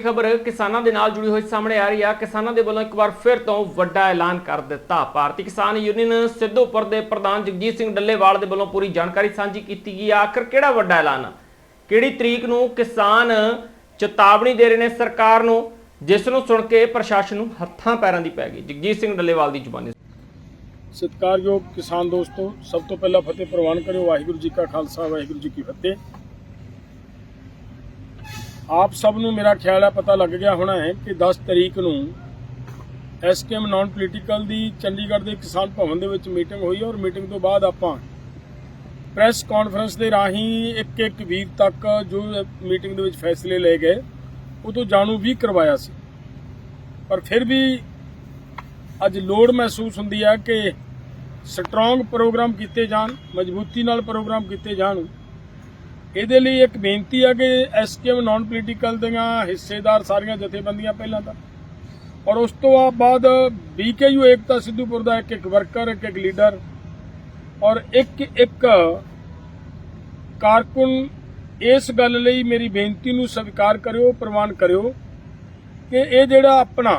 ਖਬਰ ਕਿਸਾਨਾਂ ਦੇ ਨਾਲ ਜੁੜੀ ਹੋਈ ਸਾਹਮਣੇ ਆ ਰਹੀ ਆ। ਕਿਸਾਨਾਂ ਦੇ ਵੱਲੋਂ ਇੱਕ ਵਾਰ ਫਿਰ ਤੋਂ ਵੱਡਾ ਐਲਾਨ ਕਰ ਦਿੱਤਾ। ਭਾਰਤੀ ਕਿਸਾਨ ਯੂਨੀਅਨ ਸਿੱਧੂਪੁਰ ਦੇ ਪ੍ਰਧਾਨ ਜਗਜੀਤ ਸਿੰਘ ਡੱਲੇਵਾਲ ਦੇ ਵੱਲੋਂ ਪੂਰੀ ਜਾਣਕਾਰੀ ਸਾਂਝੀ ਕੀਤੀ ਗਈ ਆਖਰ ਕਿਹੜਾ ਵੱਡਾ ਐਲਾਨ? ਕਿਹੜੀ ਤਰੀਕ ਨੂੰ ਕਿਸਾਨ ਚੇਤਾਵਨੀ ਦੇ ਰਹੇ ਨੇ ਸਰਕਾਰ ਨੂੰ? ਜਿਸ ਨੂੰ ਸੁਣ ਕੇ ਪ੍ਰਸ਼ਾਸਨ ਨੂੰ ਹੱਥਾਂ ਪੈਰਾਂ ਦੀ ਪੈ ਗਈ। ਜਗਜੀਤ ਸਿੰਘ ਡੱਲੇਵਾਲ ਦੀ ਜ਼ੁਬਾਨੀ। ਸਤਿਕਾਰਯੋਗ ਕਿਸਾਨ ਦੋਸਤੋ, ਸਭ ਤੋਂ ਪਹਿਲਾਂ ਫਤਿਹ ਪ੍ਰਵਾਨ ਕਰਿਓ। ਵਾਹਿਗੁਰੂ ਜੀ ਕਾ ਖਾਲਸਾ, ਵਾਹਿਗੁਰੂ ਜੀ ਕੀ ਫਤਿਹ। ਆਪ ਸਭ ਨੂੰ ਮੇਰਾ ਖਿਆਲ ਹੈ ਪਤਾ ਲੱਗ ਗਿਆ ਹੋਣਾ ਹੈ ਕਿ 10 ਤਰੀਕ ਨੂੰ ਐਸਕੇਐਮ ਨਾਨ ਪੋਲੀਟੀਕਲ ਦੀ ਚੰਡੀਗੜ੍ਹ ਦੇ ਕਿਸਾਨ ਭਵਨ ਦੇ ਵਿੱਚ ਮੀਟਿੰਗ ਹੋਈ ਔਰ ਮੀਟਿੰਗ ਤੋਂ ਬਾਅਦ ਆਪਾਂ ਪ੍ਰੈਸ ਕਾਨਫਰੰਸ ਦੇ ਰਾਹੀਂ ਇੱਕ ਇੱਕ ਵੀਕ ਤੱਕ ਜੋ ਮੀਟਿੰਗ ਦੇ ਵਿੱਚ ਫੈਸਲੇ ਲਏ ਗਏ, ਉਹ ਤੋਂ ਜਾਣੂ ਵੀ ਕਰਵਾਇਆ ਸੀ। ਪਰ ਫਿਰ ਵੀ ਅੱਜ ਲੋੜ ਮਹਿਸੂਸ ਹੁੰਦੀ ਹੈ ਕਿ ਸਟਰੋਂਗ ਪ੍ਰੋਗਰਾਮ ਕੀਤੇ ਜਾਣ, ਮਜ਼ਬੂਤੀ ਨਾਲ ਪ੍ਰੋਗਰਾਮ ਕੀਤੇ ਜਾਣ ਇਹਦੇ ਲਈ ਇੱਕ ਬੇਨਤੀ ਹੈ ਕਿ ਐਸਕੇਐਮ ਨਾਨ ਪੋਲੀਟੀਕਲ ਦੀਆਂ ਹਿੱਸੇਦਾਰ ਸਾਰੀਆਂ ਜਥੇਬੰਦੀਆਂ ਪਹਿਲਾਂ ਤਾਂ। ਔਰ ਉਸ ਤੋਂ ਆ ਬਾਅਦ ਬੀਕੇਯੂ ਏਕਤਾ ਸਿੱਧੂਪੁਰ ਦਾ ਇੱਕ ਇੱਕ ਵਰਕਰ ਇੱਕ ਇੱਕ ਲੀਡਰ ਔਰ ਇੱਕ ਇੱਕ ਕਾਰਕੁਨ ਇਸ ਗੱਲ ਲਈ ਮੇਰੀ ਬੇਨਤੀ ਨੂੰ ਸਵੀਕਾਰ ਕਰਿਓ ਪ੍ਰਵਾਨ ਕਰਿਓ ਕਿ ਇਹ ਜਿਹੜਾ ਆਪਣਾ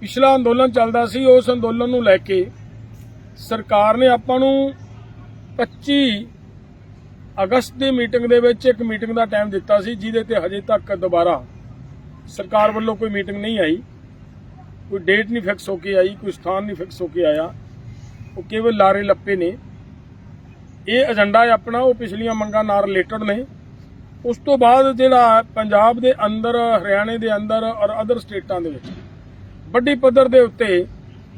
ਪਿਛਲਾ ਅੰਦੋਲਨ ਚੱਲਦਾ ਸੀ, ਉਸ ਅੰਦੋਲਨ ਨੂੰ ਲੈ ਕੇ ਸਰਕਾਰ ਨੇ ਆਪਾਂ ਨੂੰ 25 ਅਗਸਤ ਦੀ ਮੀਟਿੰਗ ਦੇ ਵਿੱਚ ਇੱਕ ਮੀਟਿੰਗ ਦਾ ਟਾਈਮ ਦਿੱਤਾ ਸੀ, ਜਿਹਦੇ ਤੇ ਹਜੇ ਤੱਕ ਦੁਬਾਰਾ ਸਰਕਾਰ ਵੱਲੋਂ ਕੋਈ ਮੀਟਿੰਗ ਨਹੀਂ ਆਈ। ਕੋਈ ਡੇਟ ਨਹੀਂ ਫਿਕਸ ਹੋ ਕੇ ਆਈ, ਕੋਈ ਸਥਾਨ ਨਹੀਂ ਫਿਕਸ ਹੋ ਕੇ ਆਇਆ। ਉਹ ਕੇਵਲ ਲਾਰੇ ਲੱਪੇ ਨੇ। ਇਹ ਏਜੰਡਾ ਹੈ ਆਪਣਾ, ਉਹ ਪਿਛਲੀਆਂ ਮੰਗਾਂ ਨਾਲ ਰਿਲੇਟਡ ਨੇ। ਉਸ ਤੋਂ ਬਾਅਦ ਜਿਹੜਾ ਪੰਜਾਬ ਦੇ ਅੰਦਰ, ਹਰਿਆਣੇ ਦੇ ਅੰਦਰ ਔਰ ਅਦਰ ਸਟੇਟਾਂ ਦੇ ਵਿੱਚ ਵੱਡੀ ਪੱਧਰ ਦੇ ਉੱਤੇ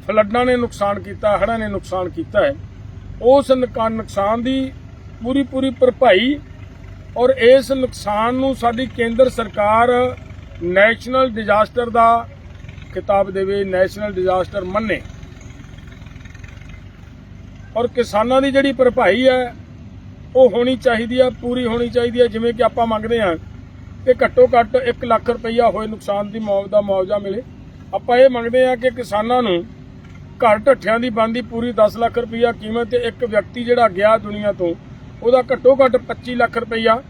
ਫਲੱਡਾਂ ਨੇ ਨੁਕਸਾਨ ਕੀਤਾ, ਹੜ੍ਹਾਂ ਨੇ ਨੁਕਸਾਨ ਕੀਤਾ ਹੈ। ਉਸ ਨੁਕਾ- ਨੁਕਸਾਨ ਦੀ ਪੂਰੀ ਪੂਰੀ ਭਰਪਾਈ ਔਰ ਇਸ ਨੁਕਸਾਨ ਨੂੰ ਸਾਡੀ ਕੇਂਦਰ ਸਰਕਾਰ ਨੈਸ਼ਨਲ ਡਿਜ਼ਾਸਟਰ ਦਾ ਖਿਤਾਬ ਦੇਵੇ, ਨੈਸ਼ਨਲ ਡਿਜ਼ਾਸਟਰ ਮੰਨੇ। ਔਰ ਕਿਸਾਨਾਂ ਦੀ ਜਿਹੜੀ ਭਰਪਾਈ ਹੈ, ਉਹ ਹੋਣੀ ਚਾਹੀਦੀ ਹੈ ਪੂਰੀ ਹੋਣੀ ਚਾਹੀਦੀ ਹੈ ਜਿਵੇਂ ਕਿ ਆਪਾਂ ਮੰਗਦੇ ਹਾਂ ਕਿ ਘੱਟੋ ਘੱਟ 1 ਲੱਖ ਰੁਪਈਆ ਹੋਏ ਨੁਕਸਾਨ ਦੀ ਮੁਆਵਜ਼ਾ ਮੁਆਵਜ਼ਾ ਮਿਲੇ। ਆਪਾਂ ਇਹ ਮੰਗਦੇ ਹਾਂ ਕਿ ਕਿਸਾਨਾਂ ਨੂੰ ਘਰ ਢੱਠਿਆਂ ਦੀ ਬੰਦੀ ਪੂਰੀ 10 ਲੱਖ ਰੁਪਈਆ ਕੀਮਤ ਤੇ ਇੱਕ ਵਿਅਕਤੀ ਜਿਹੜਾ ਗਿਆ ਦੁਨੀਆ ਤੋਂ ਉਹਦਾ ਘੱਟੋ ਘੱਟ 25 ਲੱਖ ਰੁਪਈਆ।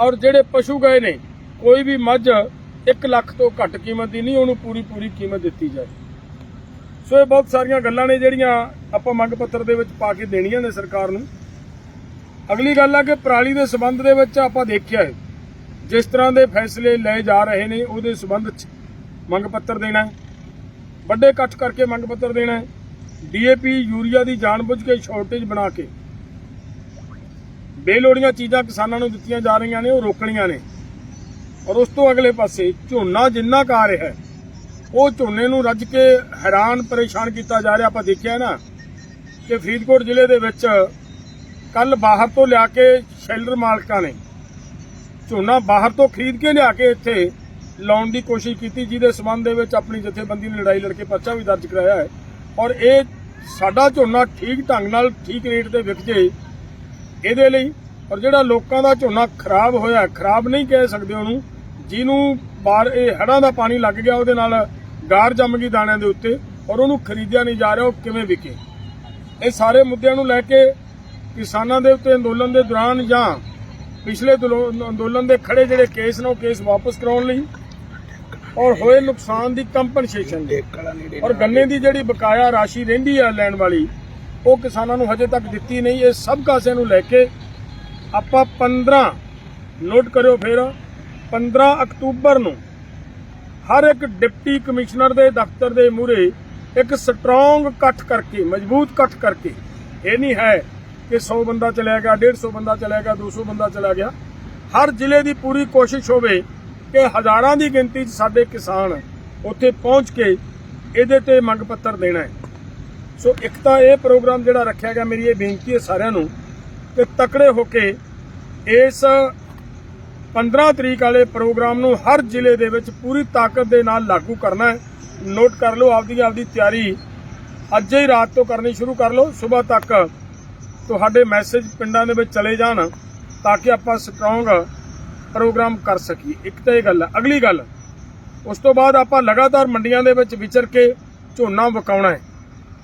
ਔਰ ਜਿਹੜੇ ਪਸ਼ੂ ਗਏ ਨੇ, ਕੋਈ ਵੀ ਮੱਝ 1 ਲੱਖ ਤੋਂ ਘੱਟ ਕੀਮਤ ਦੀ ਨਹੀਂ, ਉਹਨੂੰ ਪੂਰੀ ਪੂਰੀ ਕੀਮਤ ਦਿੱਤੀ ਜਾਏ। ਸੋ ਇਹ ਬਹੁਤ ਸਾਰੀਆਂ ਗੱਲਾਂ ਨੇ ਜਿਹੜੀਆਂ ਆਪਾਂ ਮੰਗ ਪੱਤਰ ਦੇ ਵਿੱਚ ਪਾ ਕੇ ਦੇਣੀਆਂ ਨੇ ਸਰਕਾਰ ਨੂੰ। ਅਗਲੀ ਗੱਲ ਆ ਕਿ ਪਰਾਲੀ ਦੇ ਸਬੰਧ ਦੇ ਵਿੱਚ ਆਪਾਂ ਦੇਖਿਆ ਹੈ, ਜਿਸ ਤਰ੍ਹਾਂ ਦੇ ਫੈਸਲੇ ਲਏ ਜਾ ਰਹੇ ਨੇ, ਉਹਦੇ ਸਬੰਧ 'ਚ ਮੰਗ ਪੱਤਰ ਦੇਣਾ ਹੈ। ਵੱਡੇ ਇਕੱਠ ਕਰਕੇ ਮੰਗ ਪੱਤਰ ਦੇਣਾ ਹੈ। ਡੀਏਪੀ ਯੂਰੀਆ ਦੀ ਜਾਣਬੁੱਝ ਕੇ ਸ਼ਾਰਟੇਜ ਬਣਾ ਕੇ ਬੇਲੋੜੀਆਂ ਚੀਜ਼ਾਂ ਕਿਸਾਨਾਂ ਨੂੰ ਦਿੱਤੀਆਂ ਜਾ ਰਹੀਆਂ ਨੇ, ਉਹ ਰੋਕਣੀਆਂ ਨੇ। ਔਰ ਉਸ ਤੋਂ ਅਗਲੇ ਪਾਸੇ ਝੋਨਾ ਜਿੰਨਾ ਕਾ ਰਿਹਾ ਹੈ, ਉਹ ਝੋਨੇ ਨੂੰ ਰੱਜ ਕੇ ਹੈਰਾਨ ਪਰੇਸ਼ਾਨ ਕੀਤਾ ਜਾ ਰਿਹਾ। ਆਪਾਂ ਦੇਖਿਆ ਨਾ ਕਿ ਫਰੀਦਕੋਟ ਜ਼ਿਲ੍ਹੇ ਦੇ ਵਿੱਚ ਕੱਲ ਬਾਹਰ ਤੋਂ ਲਿਆ ਕੇ ਸ਼ੈਲਰ ਮਾਲਕਾਂ ਨੇ ਝੋਨਾ ਬਾਹਰ ਤੋਂ ਖਰੀਦ ਕੇ ਲਿਆ ਕੇ ਇੱਥੇ ਲਾਉਣ ਦੀ ਕੋਸ਼ਿਸ਼ ਕੀਤੀ, ਜਿਹਦੇ ਸਬੰਧ ਦੇ ਵਿੱਚ ਆਪਣੀ ਜਥੇਬੰਦੀ ਨੇ ਲੜਾਈ ਲੜ ਕੇ ਪਰਚਾ ਵੀ ਦਰਜ ਕਰਾਇਆ ਹੈ। ਔਰ ਇਹ ਸਾਡਾ ਝੋਨਾ ਠੀਕ ਢੰਗ ਨਾਲ ਠੀਕ ਰੇਟ ਤੇ ਵਿਕ ਜੇ ਇਹਦੇ ਲਈ ਔਰ ਜਿਹੜਾ ਲੋਕਾਂ ਦਾ ਝੋਨਾ ਖਰਾਬ ਹੋਇਆ ਖਰਾਬ ਨਹੀਂ ਕਹਿ ਸਕਦੇ ਉਹਨੂੰ ਜਿਹਨੂੰ ਬਾਹਰ ਇਹ ਹੜਾਂ ਦਾ ਪਾਣੀ ਲੱਗ ਗਿਆ ਉਹਦੇ ਨਾਲ ਗਾਰ ਜੰਮ ਗਈ ਦਾਣਿਆਂ ਦੇ ਉੱਤੇ ਔਰ ਉਹਨੂੰ ਖਰੀਦਿਆ ਨਹੀਂ ਜਾ ਰਿਹਾ ਉਹ ਕਿਵੇਂ ਵਿਕੇ? ਇਹ ਸਾਰੇ ਮੁੱਦਿਆਂ ਨੂੰ ਲੈ ਕੇ ਕਿਸਾਨਾਂ ਦੇ ਉੱਤੇ ਅੰਦੋਲਨ ਦੇ ਦੌਰਾਨ ਜਾਂ ਪਿਛਲੇ ਦਲੋ- ਅੰਦੋਲਨ ਦੇ ਖੜੇ ਜਿਹੜੇ ਕੇਸ ਨੇ ਉਹ ਕੇਸ ਵਾਪਸ ਕਰਾਉਣ ਲਈ ਔਰ ਹੋਏ ਨੁਕਸਾਨ ਦੀ ਕੰਪਨਸੇਸ਼ਨ ਔਰ ਗੰਨੇ ਦੀ ਜਿਹੜੀ ਬਕਾਇਆ ਰਾਸ਼ੀ ਰਹਿੰਦੀ ਹੈ ਲੈਣ ਵਾਲੀ ਉਹ ਕਿਸਾਨਾਂ ਨੂੰ ਹਜੇ ਤੱਕ ਦਿੱਤੀ ਨਹੀਂ, ਇਹ ਸਭ ਕਾਸੇ ਨੂੰ ਲੈ ਕੇ ਆਪਾਂ 15 ਨੋਟ ਕਰਿਓ ਫਿਰ 15 ਅਕਤੂਬਰ ਨੂੰ ਹਰ ਇੱਕ ਡਿਪਟੀ ਕਮਿਸ਼ਨਰ ਦੇ ਦਫ਼ਤਰ ਦੇ ਮੂਹਰੇ ਇੱਕ ਸਟਰੋਂਗ ਇਕੱਠ ਕਰਕੇ, ਮਜ਼ਬੂਤ ਇਕੱਠ ਕਰਕੇ, ਇਹ ਨਹੀਂ ਹੈ ਕਿ 100 ਬੰਦਾ ਚਲਿਆ ਗਿਆ 150 ਬੰਦਾ ਚਲਿਆ ਗਿਆ 200 ਬੰਦਾ ਚਲਾ ਗਿਆ, ਹਰ ਜ਼ਿਲ੍ਹੇ ਦੀ ਪੂਰੀ ਕੋਸ਼ਿਸ਼ ਹੋਵੇ ਕਿ ਹਜ਼ਾਰਾਂ ਦੀ ਗਿਣਤੀ 'ਚ ਸਾਡੇ ਕਿਸਾਨ ਉੱਥੇ ਪਹੁੰਚ ਕੇ ਇਹਦੇ ਤੇ ਮੰਗ ਪੱਤਰ ਦੇਣਾ ਹੈ। ਸੋ ਇੱਕ ਤਾਂ ਇਹ ਪ੍ਰੋਗਰਾਮ ਜਿਹੜਾ ਰੱਖਿਆ ਗਿਆ, ਮੇਰੀ ਇਹ ਬੇਨਤੀ ਹੈ ਸਾਰਿਆਂ ਨੂੰ ਕਿ ਤਕੜੇ ਹੋ ਕੇ ਇਸ 15 ਤਰੀਕ ਵਾਲੇ ਪ੍ਰੋਗਰਾਮ ਨੂੰ ਹਰ ਜ਼ਿਲ੍ਹੇ ਦੇ ਵਿੱਚ ਪੂਰੀ ਤਾਕਤ ਦੇ ਨਾਲ ਲਾਗੂ ਕਰਨਾ ਹੈ। ਨੋਟ ਕਰ ਲਓ, ਆਪਦੀ ਆਪਦੀ ਤਿਆਰੀ ਅੱਜ ਹੀ ਰਾਤ ਤੋਂ ਕਰਨੀ ਸ਼ੁਰੂ ਕਰ ਲਓ। ਸਵੇਰ ਤੱਕ ਤੁਹਾਡੇ ਮੈਸੇਜ ਪਿੰਡਾਂ ਦੇ ਵਿੱਚ ਚਲੇ ਜਾਣ ਤਾਂ ਕਿ ਆਪਾਂ ਸਟਰੋਂਗ ਪ੍ਰੋਗਰਾਮ ਕਰ ਸਕੀਏ। ਇੱਕ ਤਾਂ ਇਹ ਗੱਲ ਹੈ। ਅਗਲੀ ਗੱਲ, ਉਸ ਤੋਂ ਬਾਅਦ ਆਪਾਂ ਲਗਾਤਾਰ ਮੰਡੀਆਂ ਦੇ ਵਿੱਚ ਵਿਚਰ ਕੇ ਝੋਨਾ ਵਕਾਉਣਾ ਹੈ।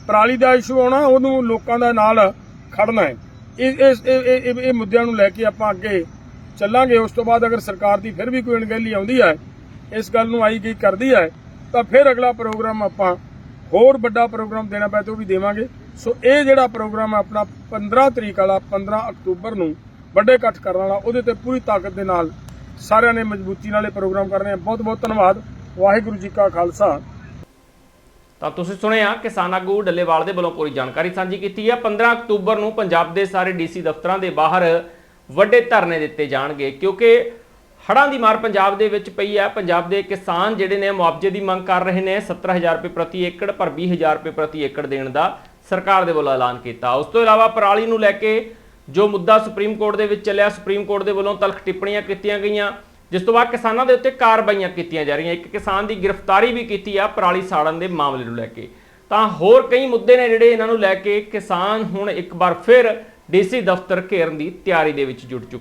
ਪਰਾਲੀ ਦਾ ਇਸ਼ੂ ਆਉਣਾ, ਉਹਨੂੰ ਲੋਕਾਂ ਦਾ ਨਾਲ ਖੜਨਾ ਹੈ। ਇਸ ਇਹ, ਇਹ- ਮੁੱਦਿਆਂ ਨੂੰ ਲੈ ਕੇ ਆਪਾਂ ਅੱਗੇ ਚੱਲਾਂਗੇ। ਉਸ ਤੋਂ ਬਾਅਦ ਅਗਰ ਸਰਕਾਰ ਦੀ ਫਿਰ ਵੀ ਕੋਈ ਅਣਗਹਿਲੀ ਆਉਂਦੀ ਹੈ, ਇਸ ਗੱਲ ਨੂੰ ਆਈ ਗਈ ਕਰਦੀ ਹੈ, ਤਾਂ ਫਿਰ ਅਗਲਾ ਪ੍ਰੋਗਰਾਮ ਆਪਾਂ ਹੋਰ ਵੱਡਾ ਪ੍ਰੋਗਰਾਮ ਦੇਣਾ ਪਏ ਤਾਂ ਉਹ ਵੀ ਦੇਵਾਂਗੇ। ਸੋ ਇਹ ਜਿਹੜਾ ਪ੍ਰੋਗਰਾਮ ਹੈ, ਆਪਣਾ 15 ਤਰੀਕ ਵਾਲਾ 15 ਅਕਤੂਬਰ ਨੂੰ ਵੱਡੇ ਇਕੱਠ ਕਰਨ ਵਾਲਾ, ਉਹਦੇ ਤੇ ਪੂਰੀ ਤਾਕਤ ਦੇ ਨਾਲ ਸਾਰਿਆਂ ਨੇ ਮਜ਼ਬੂਤੀ ਨਾਲ ਇਹ ਪ੍ਰੋਗਰਾਮ ਕਰਨੇ ਆ। ਬਹੁਤ ਬਹੁਤ ਧੰਨਵਾਦ। ਵਾਹਿਗੁਰੂ ਜੀ ਕਾ ਖਾਲਸਾ। ਤਾਂ ਤੁਸੀਂ ਸੁਣਿਆ, ਕਿਸਾਨ ਆਗੂ ਡੱਲੇਵਾਲ ਦੇ ਵੱਲੋਂ ਪੂਰੀ ਜਾਣਕਾਰੀ ਸਾਂਝੀ ਕੀਤੀ ਹੈ। 15 ਅਕਤੂਬਰ ਨੂੰ ਪੰਜਾਬ ਦੇ ਸਾਰੇ ਡੀਸੀ ਦਫ਼ਤਰਾਂ ਦੇ ਬਾਹਰ ਵੱਡੇ ਧਰਨੇ ਦਿੱਤੇ ਜਾਣਗੇ, ਕਿਉਂਕਿ ਹੜ੍ਹਾਂ ਦੀ ਮਾਰ ਪੰਜਾਬ ਦੇ ਵਿੱਚ ਪਈ ਹੈ। ਪੰਜਾਬ ਦੇ ਕਿਸਾਨ ਜਿਹੜੇ ਨੇ, ਮੁਆਵਜ਼ੇ ਦੀ ਮੰਗ ਕਰ ਰਹੇ ਨੇ 70000 ਰੁਪਏ ਪ੍ਰਤੀ ਏਕੜ ਪਰ 20000 ਰੁਪਏ ਪ੍ਰਤੀ ਏਕੜ ਦੇਣ ਦਾ ਸਰਕਾਰ ਦੇ ਵੱਲੋਂ ਐਲਾਨ ਕੀਤਾ। ਉਸ ਤੋਂ ਇਲਾਵਾ ਪਰਾਲੀ ਨੂੰ ਲੈ ਕੇ ਜੋ ਮੁੱਦਾ ਸੁਪਰੀਮ ਕੋਰਟ ਦੇ ਵਿੱਚ ਚੱਲਿਆ, ਸੁਪਰੀਮ ਕੋਰਟ ਦੇ ਵੱਲੋਂ ਤਲਖ ਟਿੱਪਣੀਆਂ ਕੀਤੀਆਂ ਗਈਆਂ। ਜਿਸ ਤੋਂ ਬਾਅਦ ਕਿਸਾਨਾਂ ਦੇ ਉੱਤੇ ਕਾਰਵਾਈਆਂ ਕੀਤੀਆਂ ਜਾ ਰਹੀਆਂ। ਇੱਕ ਕਿਸਾਨ ਦੀ ਗ੍ਰਿਫਤਾਰੀ ਵੀ ਕੀਤੀ ਆ ਪਰਾਲੀ ਸਾੜਨ ਦੇ ਮਾਮਲੇ ਨੂੰ ਲੈ ਕੇ। ਤਾਂ ਹੋਰ ਕਈ ਮੁੱਦੇ ਨੇ ਜਿਹੜੇ ਇਹਨਾਂ ਨੂੰ ਲੈ ਕੇ ਕਿਸਾਨ ਹੁਣ ਇੱਕ ਵਾਰ ਫਿਰ ਡੀਸੀ ਦਫ਼ਤਰ ਘੇਰਨ ਦੀ ਤਿਆਰੀ ਦੇ ਵਿੱਚ ਜੁਟ ਚੁੱਕੇ